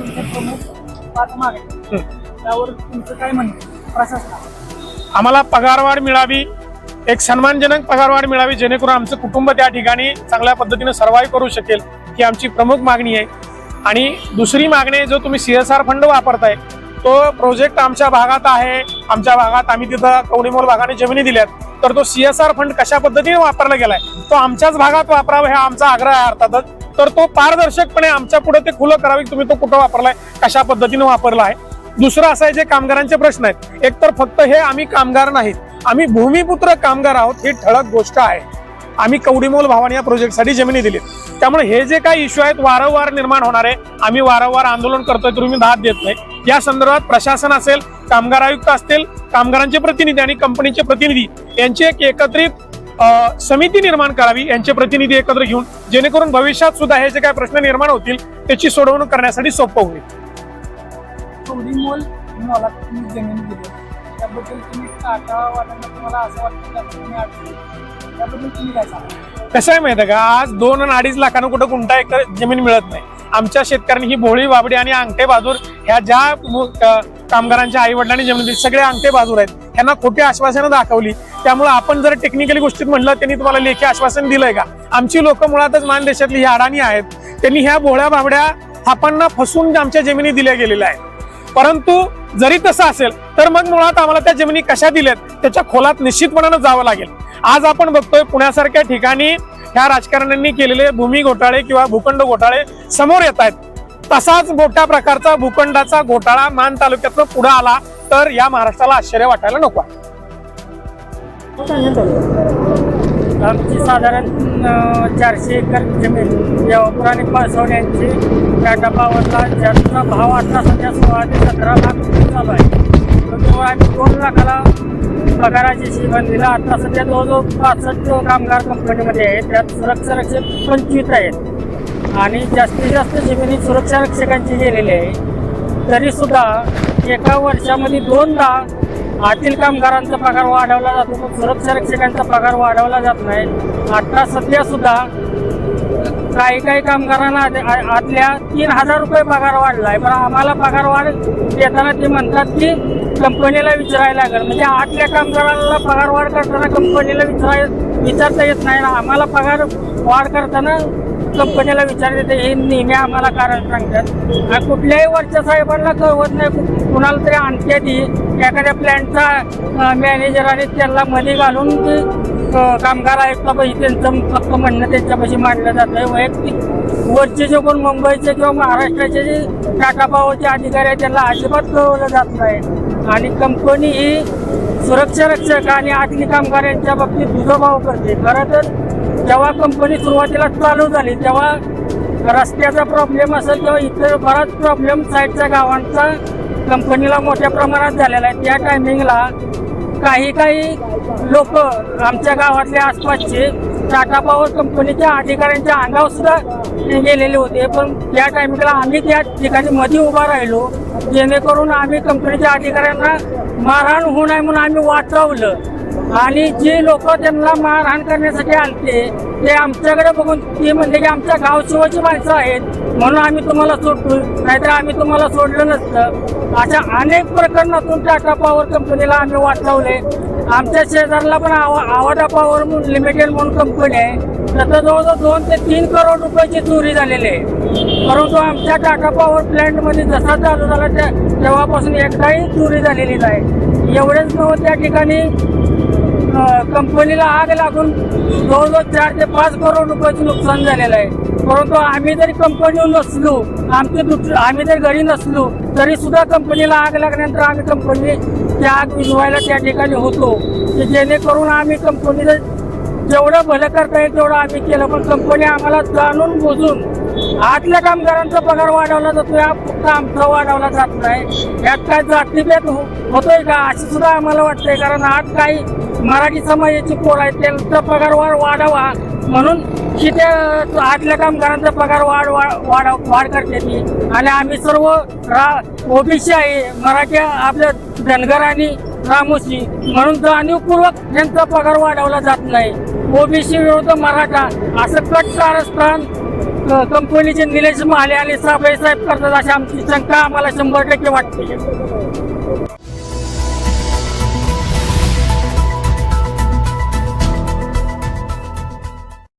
पाच मागणी त्यावर तुमचं काय म्हणणं प्रशासना आम्हाला पगारवाढ मिळावी. एक सन्मानजनक पगारवाढ मिळावी जेणेकरून आमचं कुटुंब त्या ठिकाणी चांगल्या पद्धतीने सर्व्हाइव्ह करू शकेल ही आमची प्रमुख मागणी आहे. आणि दुसरी मागणी आहे जो तुम्ही सी एस आर फंड वापरताय तो प्रोजेक्ट आमच्या भागात आहे. आमच्या भागात आम्ही तिथं कवडीमोल भागाने जमिनी दिल्यात. तर तो सी एस आर फंड कशा पद्धतीने वापरला गेलाय तो आमच्याच भागात वापरावा हा आमचा आग्रह आहे अर्थातच. तर तो पारदर्शकपणे आमच्या पुढे ते खुलं करावी तुम्ही तो कुठं वापरलाय कशा पद्धतीने वापरला आहे. दुसरं असं आहे जे कामगारांचे प्रश्न आहेत. एक तर फक्त हे आम्ही कामगार नाहीत. आम्ही भूमिपुत्र कामगार आहोत ही ठळक गोष्ट आहे. आम्ही कवडीमोल भावाने या प्रोजेक्टसाठी जमिनी दिली त्यामुळे हे जे काही इश्यू आहेत वारंवार निर्माण होणार आहे. आम्ही वारंवार आंदोलन करतोय तुम्ही दाद देत नाही. या संदर्भात प्रशासन असेल कामगार आयुक्त असतील कामगारांचे प्रतिनिधी आणि कंपनीचे प्रतिनिधी यांची एक एकत्रित समिती निर्माण करावी यांचे प्रतिनिधी एकत्र घेऊन जेणेकरून भविष्यात सुद्धा हे जे काही प्रश्न निर्माण होतील त्याची सोडवणूक करण्यासाठी सोपं होईल. मोल मला तुम्ही जमीन दिली. त्याबद्दल तुम्ही टाटा वाटायला तुम्हाला असं वाटतं की? तुम्ही अडचणी त्याबद्दल तुम्ही काय सांगा कसं आहे माहिती का? आज दोन आणि अडीच लाखानं कुठं गुंठा एकर जमीन मिळत नाही. आमच्या शेतकऱ्यांनी ही भोळी बाबडी आणि अंगठे बाजूर ह्या ज्या कामगारांच्या आई वडिलांनी जमीन दिली सगळे अंगठे बाजूर आहेत. ह्यांना खोटी आश्वासनं दाखवली. त्यामुळे आपण जर टेक्निकली गोष्टीत म्हणलं त्यांनी तुम्हाला लेखी आश्वासन दिलंय का? आमची लोक मुळातच मान देशातली ही अडाणी आहेत. त्यांनी ह्या भोळ्या बाबड्या थापांना फसवून आमच्या जमिनी दिल्या गेलेल्या आहेत. परंतु जरी तसं असेल तर मग मुळात आम्हाला त्या जमिनी कशा दिल्यात त्याच्या खोलात निश्चितपणानं जावं लागेल. आज आपण बघतोय पुण्यासारख्या ठिकाणी ह्या राजकारण्यांनी केलेले भूमी घोटाळे किंवा भूखंड घोटाळे समोर येत आहेत. तसाच मोठ्या प्रकारचा भूखंडाचा घोटाळा मान तालुक्यातनं पुढे आला तर या महाराष्ट्राला आश्चर्य वाटायला नको आहे. आमची साधारण चारशे एकर जमीन देवापूर आणि पासवड यांची टाटा पावरला ज्यांचा भाव आता सध्या सोळा ते सतरा लाख चालू आहे. म्हणजे त्यामुळे आम्ही दोन लाखाला पगाराची शिवण दिला. आता सध्या जवळजवळ पासष्ट कामगार कंपनीमध्ये आहेत. त्यात सुरक्षा रक्षक पंचवीस आहेत. आणि जास्तीत जास्त जमिनी सुरक्षा रक्षकांची गेलेली आहे. तरीसुद्धा एका वर्षामध्ये दोनदा आतील कामगारांचा पगार वाढवला जातो पण सुरक्षा रक्षकांचा पगार वाढवला जात नाही. आता सध्या सुद्धा काही काही कामगारांना आ- आतल्या तीन हजार रुपये पगार वाढला आहे पण आम्हाला पगार वाढ देताना ते म्हणतात की कंपनीला विचारायला लागेल. म्हणजे आतल्या कामगारांना पगार वाढ करताना कंपनीला विचाराय विचारता येत नाही ना. आम्हाला पगार वाढ करताना कंपनीला विचारले ते हे नेहमी आम्हाला कारण सांगतात. आणि कुठल्याही वरच्या साहेबांना कळवत नाही कुणाला तरी आणखी आधी एखाद्या प्लॅनचा मॅनेजराने त्यांना मध्ये घालून ते अ, कामगार आयुक्तापाशी त्यांचं फक्त म्हणणं त्यांच्यापाशी मांडलं जातं आहे वैयक्तिक वरचे जे कोण मुंबईचे किंवा महाराष्ट्राचे जे टाटा पावरचे अधिकारी आहेत त्यांना अजिबात कळवलं जात नाही. आणि कंपनी ही सुरक्षा रक्षक आणि आतली कामगार यांच्या बाबतीत दुजाभाव करते. खरं तर जेव्हा कंपनी सुरुवातीला चालू झाली तेव्हा रस्त्याचा प्रॉब्लेम असेल किंवा इतर बराच प्रॉब्लेम साईडच्या गावांचा कंपनीला मोठ्या प्रमाणात झालेला आहे. त्या टायमिंगला काही काही लोक आमच्या गावातले आसपासचे टाटा पॉवर कंपनीच्या अधिकाऱ्यांच्या अंगावर सुद्धा गेलेले होते. पण त्या टायमिंगला आम्ही त्या ठिकाणी मध्ये उभा राहिलो. जेणेकरून आम्ही कंपनीच्या अधिकाऱ्यांना मारहाण होऊ नये म्हणून आम्ही वाचवलं. आणि जे लोक त्यांना मारहाण करण्यासाठी आलते ते आमच्याकडे बघून ते म्हणले की आमच्या गाव शिवाची माणसं आहेत म्हणून आम्ही तुम्हाला सोडतो. नाहीतर आम्ही तुम्हाला सोडलं नसतं. अशा अनेक प्रकरणातून टाटा पॉवर कंपनीला आम्ही वाट लावले. आमच्या शेजारला पण आवा आवाडा पॉवर लिमिटेड म्हणून कंपनी आहे. त्याचं जवळजवळ दोन ते तीन करोड रुपयाची चोरी झालेली आहे. परंतु आमच्या टाटा पॉवर प्लॅन्टमध्ये जसा चालू झाला त्या तेव्हापासून एकदाही चोरी झालेली नाही. एवढेच नव्हतं त्या ठिकाणी कंपनीला आग लागून जवळजवळ चार ते पाच करोड रुपयाचं नुकसान झालेलं आहे. परंतु आम्ही जरी कंपनीवर नसलो आमचे आम्ही जर घरी नसलो तरी सुद्धा कंपनीला आग लागल्यानंतर आम्ही कंपनी त्या आग विझवायला त्या ठिकाणी होतो. की जेणेकरून आम्ही कंपनीचं जेवढं भलं करता येईल तेवढं आम्ही केलं. पण कंपनी आम्हाला जाणून बुजून आतल्या कामगारांचा पगार वाढवला जातो या फक्त आमचा वाढवला जात नाही. यात काय जातीभेद हो- होतोय का? असं सुद्धा आम्हाला वाटतंय कारण आज काही मराठी समाजाची पोर आहेत त्यांचा पगार वाढ वाढावा. म्हणून तिथे त्या आतल्या कामगारांचा पगार वाढ वाढ वाढ वाढ करते ती. आणि आम्ही सर्व रा ओबीसी आहे मराठी आपल्या धनगर आणि रामोशी. म्हणून जाणीवपूर्वक त्यांचा पगार वाढवला जात नाही. ओबीसी विरुद्ध मराठा असं कट कारस्थान कंपनीचे निलेश माले आणि साबळे साहेब करतात अशी आमची शंका आम्हाला शंभर टक्के वाटते.